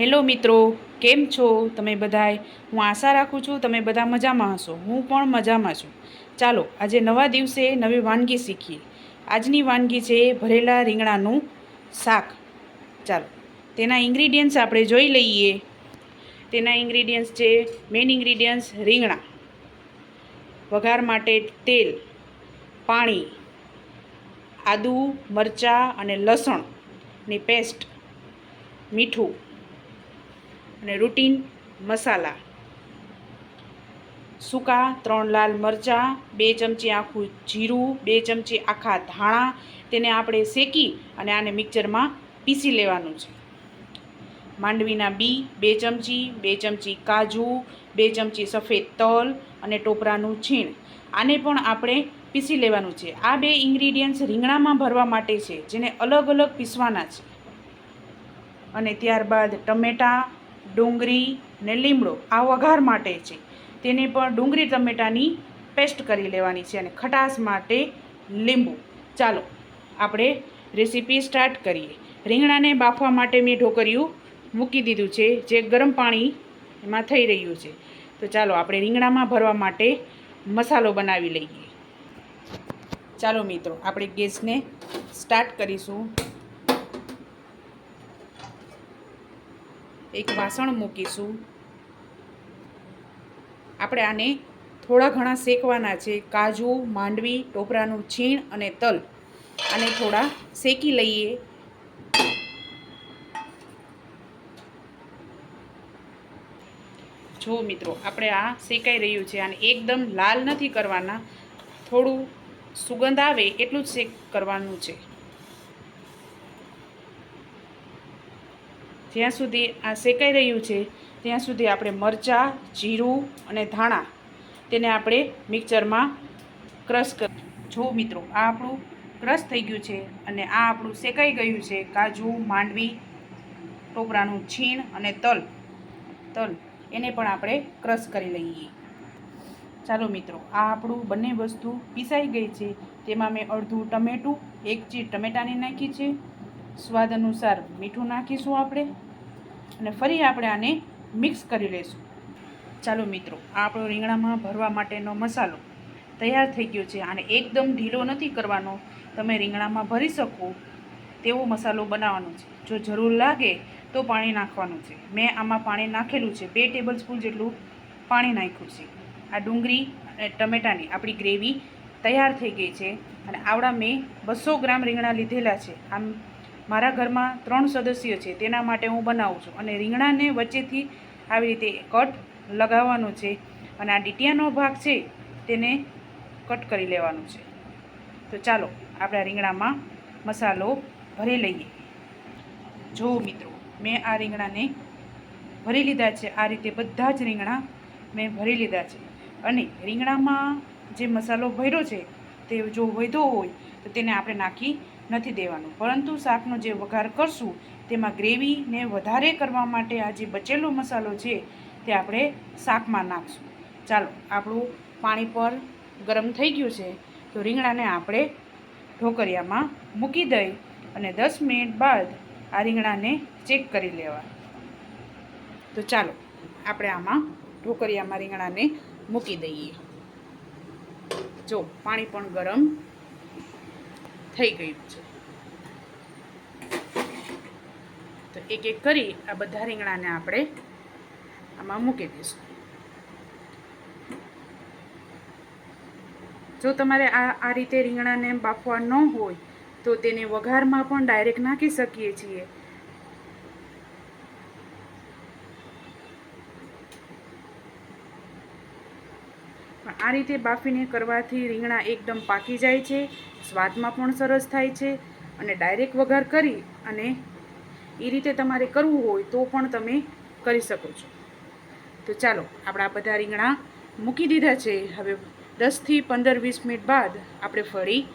Hello મિત્રો, કેમ છો તમે બધાય? હું આશા રાખું છું તમે બધા મજામાં હશો. હું પણ મજામાં છું. ચાલો, આજે નવા દિવસે નવી વાનગી શીખીએ. આજની વાનગી છે ભરેલા રીંગણાનું શાક. ચાલો, તેના ઇન્ગ્રીડિયન્ટ્સ આપણે જોઈ લઈએ. તેના ઇન્ગ્રીડિયન્ટ્સ છે મેઇન ઇન્ગ્રીડિયન્ટ્સ રીંગણા. વઘાર માટે તેલ, પાણી, આદુ, મરચાં અને લસણની પેસ્ટ મીઠું અને રૂટીન મસાલા. સૂકા ત્રણ લાલ મરચાં, બે ચમચી આખું જીરું, બે ચમચી આખા ધાણા, તેને આપણે શેકી અને આને મિક્સરમાં પીસી લેવાનું છે. માંડવીના બી બે ચમચી બે ચમચી કાજુ, બે ચમચી સફેદ તલ અને ટોપરાનું છીણ. આને પણ આપણે પીસી લેવાનું છે. આ બે ઇન્ગ્રીડિયન્ટ્સ રીંગણામાં ભરવા માટે છે, જેને અલગ અલગ પીસવાના છે. અને ત્યારબાદ ટમેટાં ડુંગળી ને લીમડો આ વઘાર માટે છે. તેને પણ ડુંગળી ટમેટાની પેસ્ટ કરી લેવાની છે અને ખટાશ માટે લીંબુ. ચાલો, આપણે રેસીપી સ્ટાર્ટ કરીએ. રીંગણાને બાફવા માટે મેં ઢોકરિયું મૂકી દીધું છે, જે ગરમ પાણી એમાં થઈ રહ્યું છે. તો ચાલો, આપણે રીંગણામાં ભરવા માટે મસાલો બનાવી લઈએ. ચાલો મિત્રો, આપણે ગેસને સ્ટાર્ટ કરીશું. એક વાસણ મૂકીશું. આપણે આને થોડા ઘણા શેકવાના છે. કાજુ, માંડવી, ટોપરાનું છીણ અને તલ. આને થોડા શેકી લઈએ. જો મિત્રો, આપણે આ શેકાઈ રહ્યું છે. અને એકદમ લાલ નથી કરવાના. થોડું સુગંધ આવે એટલું જ શેક કરવાનું છે. જ્યાં સુધી આ શેકાઈ રહ્યું છે, ત્યાં સુધી આપણે મરચાં, જીરું અને ધાણા તેને આપણે મિક્સરમાં ક્રશ કર જો મિત્રો, આ આપણું ક્રશ થઈ ગયું છે અને આ આપણું શેકાઈ ગયું છે, કાજુ, માંડવી, ટોપરાનું છીણ અને તલ. તલ એને પણ આપણે ક્રશ કરી લઈએ. ચાલો મિત્રો, આ આપણું બંને વસ્તુ પીસાઈ ગઈ છે. તેમાં મેં અડધું ટમેટું, એક ચીર ટમેટાની નાખી છે. સ્વાદ અનુસાર મીઠું નાખીશું આપણે. અને ફરી આપણે આને મિક્સ કરી લઈશું. ચાલો મિત્રો, આ આપણો રીંગણામાં ભરવા માટેનો મસાલો તૈયાર થઈ ગયો છે. આને એકદમ ઢીલો નથી કરવાનો. તમે રીંગણામાં ભરી શકો તેવો મસાલો બનાવવાનો છે. જો જરૂર લાગે તો પાણી નાખવાનું છે. મેં આમાં પાણી નાખેલું છે. બે ટેબલ સ્પૂન જેટલું પાણી નાખ્યું છે. આ ડુંગળી અને ટમેટાની આપણી ગ્રેવી તૈયાર થઈ ગઈ છે. અને આવડા મેં બસો ગ્રામ રીંગણા લીધેલા છે. આમ મારા ઘરમાં ત્રણ સદસ્યો છે, તેના માટે હું બનાવું છું. અને રીંગણાને વચ્ચેથી આવી રીતે કટ લગાવવાનો છે અને આ ડીટિયાનો ભાગ છે, તેને કટ કરી લેવાનો છે. તો ચાલો, આપણા રીંગણામાં મસાલો ભરી લઈએ. જો મિત્રો, મેં આ રીંગણાને ભરી લીધા છે, આ રીતે બધા જ રીંગણા મેં ભરી લીધા છે. અને રીંગણામાં જે મસાલો ભર્યો છે, તે જો વધ્યો હોય, તો તેને આપણે નાખી નથી દેવાનું. પરંતુ શાકનો જે વઘાર કરશું, તેમાં ગ્રેવીને વધારે કરવા માટે આ જે બચેલો મસાલો છે, તે આપણે શાકમાં નાખશું. ચાલો, આપણું પાણી પર ગરમ થઈ ગયું છે, તો રીંગણાને આપણે ઢોકરિયામાં મૂકી દઈ અને દસ મિનિટ બાદ આ રીંગણાને ચેક કરી લેવા. તો ચાલો, આપણે આમાં ઢોકરિયામાં રીંગણાને મૂકી દઈએ. જો, પાણી પણ ગરમ થઈ ગયું છે. તો એક એક કરી આ બધા રીંગણાને આપણે આમાં મૂકી દઈશું. જો તમારે આ આ રીતે રીંગણાને બાફવા ન હોય તો તેને વઘારમાં પણ ડાયરેક્ટ નાખી શકીએ છીએ. આ રીતે બાફીને કરવાથી રીંગણા એકદમ પાકી જાય છે, સ્વાદમાં પણ સરસ થાય છે અને ડાયરેક્ટ વઘાર કરી અને એ રીતે તમારે કરવું હોય તો પણ તમે કરી શકો છો. તો ચાલો, આપણા બધા રીંગણા મૂકી દીધા છે. હવે દસથી પંદર વીસ મિનિટ બાદ આપણે ફરી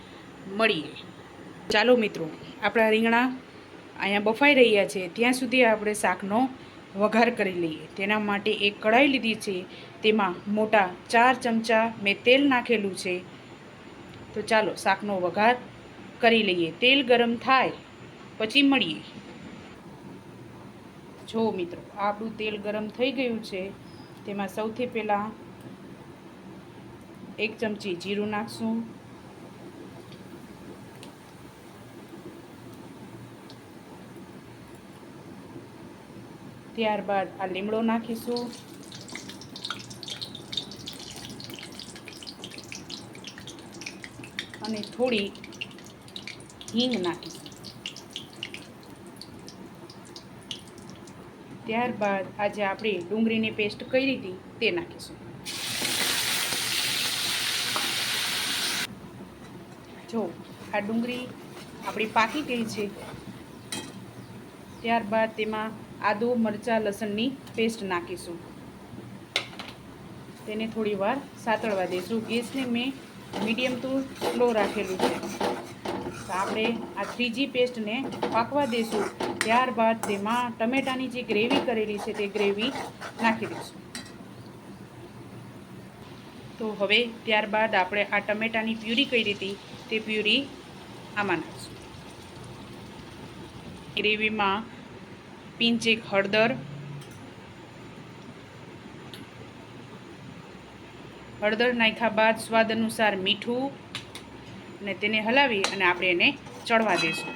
મળીએ. ચાલો મિત્રો, આપણા રીંગણા અહીંયા બફાઈ રહ્યા છે. ત્યાં સુધી આપણે શાકનો વઘાર કરી લઈએ. તેના માટે એક કઢાઈ લીધી છે. તેમાં મોટા ચાર ચમચા મેં તેલ નાખેલું છે. તો ચાલો, શાકનો વઘાર કરી લઈએ. તેલ ગરમ થાય, પછી મળીએ. જો મિત્રો, આપણું તેલ ગરમ થઈ ગયું છે, તેમાં સૌથી પહેલાં એક ચમચી જીરું નાખશું. ત્યારબાદ આ લીમડો નાખીશું. અને થોડી હિંગ નાખીશું. ત્યારબાદ આજે આપણે ડુંગળીની પેસ્ટ કરી હતી તે નાખીશું. જો, આ ડુંગળી આપણી પાકી ગઈ છે. ત્યારબાદ તેમાં આદુ, મરચાં, લસણની પેસ્ટ નાખીશું. તેને થોડી વાર સાતળવા દઈશું. ગેસને મેં મીડિયમ ટુ સ્લો રાખેલું છે. તો આપણે આ થ્રીજી પેસ્ટને પાકવા દઈશું. ત્યારબાદ તેમાં ટમેટાની જે ગ્રેવી કરેલી છે તે ગ્રેવી નાખી દઈશું. તો હવે ત્યારબાદ આપણે આ ટમેટાની પ્યુરી કરી હતી તે પ્યુરી આમાં નાખીશું. ગ્રેવીમાં પિંચેક હળદર. હળદર નાખ્યા બાદ સ્વાદ અનુસાર મીઠું અને તેને હલાવી અને આપણે એને ચડવા દઈશું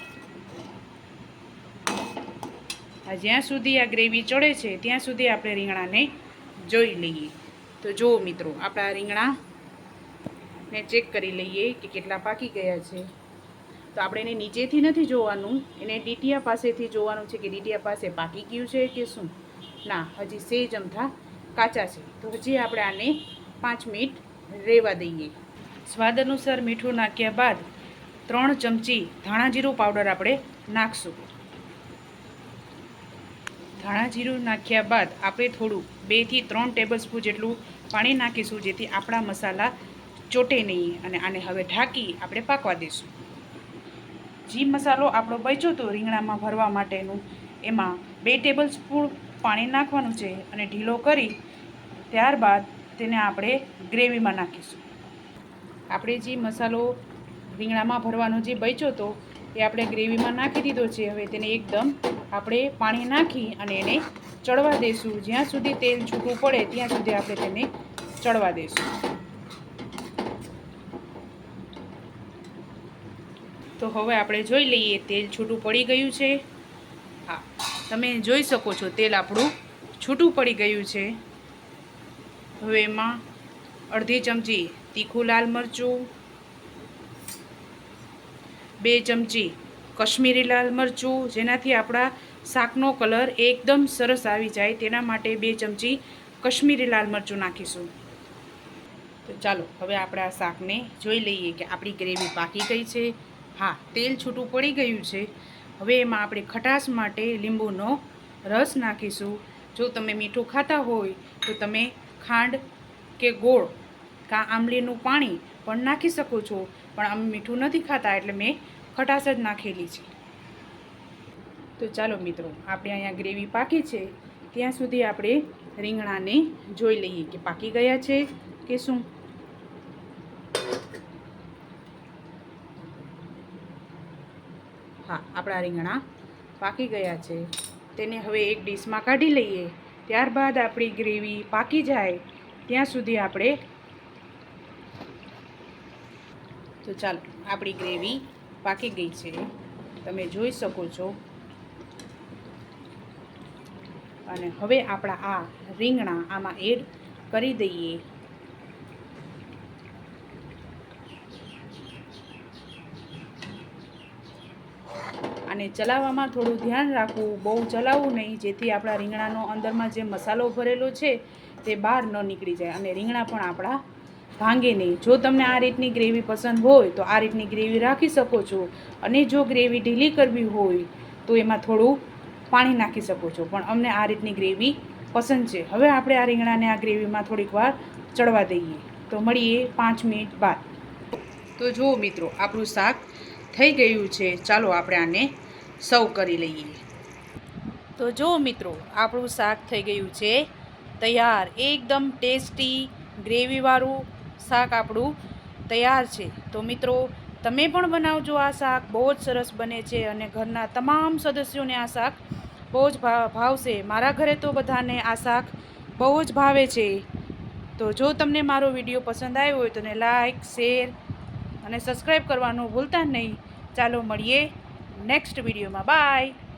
આ જ્યાં સુધી આ ગ્રેવી ચડે છે, ત્યાં સુધી આપણે રીંગણાને જોઈ લઈએ. તો જુઓ મિત્રો, આપણા રીંગણા ને ચેક કરી લઈએ કે કેટલા પાકી ગયા છે. તો આપણે એને નીચેથી નથી જોવાનું, એને ડીટીયા પાસેથી જોવાનું છે કે ડીટીયા પાસે પાકી ગયું છે કે શું? ના, હજી સેજ અમથા કાચા છે. તો હજી આપણે આને પાંચ મિનિટ રહેવા દઈએ. સ્વાદ અનુસાર મીઠું નાખ્યા બાદ ત્રણ ચમચી ધાણા જીરું પાવડર આપણે નાખશું. ધાણા જીરું નાખ્યા બાદ આપણે થોડું બેથી ત્રણ ટેબલ સ્પૂન જેટલું પાણી નાખીશું જેથી આપણા મસાલા ચોટે નહીં અને આને હવે ઢાંકી આપણે પાકવા દઈશું. જી મસાલો આપણો બચ્યો હતો રીંગણામાં ભરવા માટેનું એમાં બે ટેબલ સ્પૂન પાણી નાખવાનું છે અને ઢીલો કરી ત્યારબાદ તેને આપણે ગ્રેવીમાં નાખીશું. આપણે જે મસાલો રીંગણામાં ભરવાનો જે બચ્યો હતો એ આપણે ગ્રેવીમાં નાખી દીધો છે. હવે તેને એકદમ આપણે પાણી નાખી અને એને ચડવા દઈશું જ્યાં સુધી તેલ છૂટું પડે ત્યાં સુધી આપણે તેને ચડવા દઈશું તો હવે આપણે જોઈ લઈએ, તેલ છૂટું પડી ગયું છે. હા, તમે જોઈ શકો છો, તેલ આપણું છૂટું પડી ગયું છે. હવે એમાં અડધી ચમચી તીખું લાલ મરચું, બે ચમચી કશ્મીરી લાલ મરચું, જેનાથી આપણા શાકનો કલર એકદમ સરસ આવી જાય. તેના માટે બે ચમચી કશ્મીરી લાલ મરચું નાખીશું. તો ચાલો, હવે આપણે આ શાકને જોઈ લઈએ કે આપણી ગ્રેવી પાકી ગઈ છે. હા, તેલ છૂટું પડી ગયું છે. હવે એમાં આપણે ખટાશ માટે લીંબુનો રસ નાખીશું. જો તમે મીઠું ખાતા હોય, તો તમે ખાંડ કે ગોળ કાં આંબલીનું પાણી પણ નાખી શકો છો. પણ અમે મીઠું નથી ખાતા એટલે મેં ખટાશ જ નાખેલી છે. તો ચાલો મિત્રો, આપણે અહીંયા ગ્રેવી પાકી છે. ત્યાં સુધી આપણે રીંગણાને જોઈ લઈએ કે પાકી ગયા છે કે શું. હા, આપણા રીંગણા પાકી ગયા છે. તેને હવે એક ડીશમાં કાઢી લઈએ. ત્યારબાદ આપણી ગ્રેવી પાકી જાય. ત્યાં સુધી આપણે તો ચાલો, આપણી ગ્રેવી પાકી ગઈ છે. તમે જોઈ શકો છો. અને હવે આપણા આ રીંગણા આમાં એડ કરી દઈએ. અને ચલાવવામાં થોડું ધ્યાન રાખવું, બહુ ચલાવવું નહીં, જેથી આપણા રીંગણાનો અંદરમાં જે મસાલો ભરેલો છે, તે બહાર ન નીકળી જાય અને રીંગણા પણ આપણા ભાંગે નહીં. જો તમને આ રીતની ગ્રેવી પસંદ હોય, તો આ રીતની ગ્રેવી રાખી શકો છો અને જો ગ્રેવી ઢીલી કરવી હોય, તો એમાં થોડું પાણી નાખી શકો છો. પણ અમને આ રીતની ગ્રેવી પસંદ છે. હવે આપણે આ રીંગણાને આ ગ્રેવીમાં થોડીક વાર ચડવા દઈએ. તો મળીએ પાંચ મિનિટ બાદ. તો જુઓ મિત્રો, આપણું શાક થઈ ગયું છે. ચાલો આપણે આને સર્વ કરી લઈએ. તો જો મિત્રો, આપણું શાક થઈ ગયું છે. તૈયાર, એકદમ ટેસ્ટી, ગ્રેવીવાળું શાક આપણું તૈયાર છે. તો મિત્રો, તમે પણ બનાવજો આ શાક, બહુ જ સરસ બને છે અને ઘરના તમામ સદસ્યોને આ શાક બહુ જ ભાવશે. મારા ઘરે તો બધાને આ શાક બહુ જ ભાવે છે. તો જો તમને મારો વીડિયો પસંદ આવ્યો હોય તો લાઇક શેર અને સબસ્ક્રાઈબ કરવાનું ભૂલતા નહીં. ચાલો મળીએ નેક્સ્ટ વિડીયોમાં. બાય.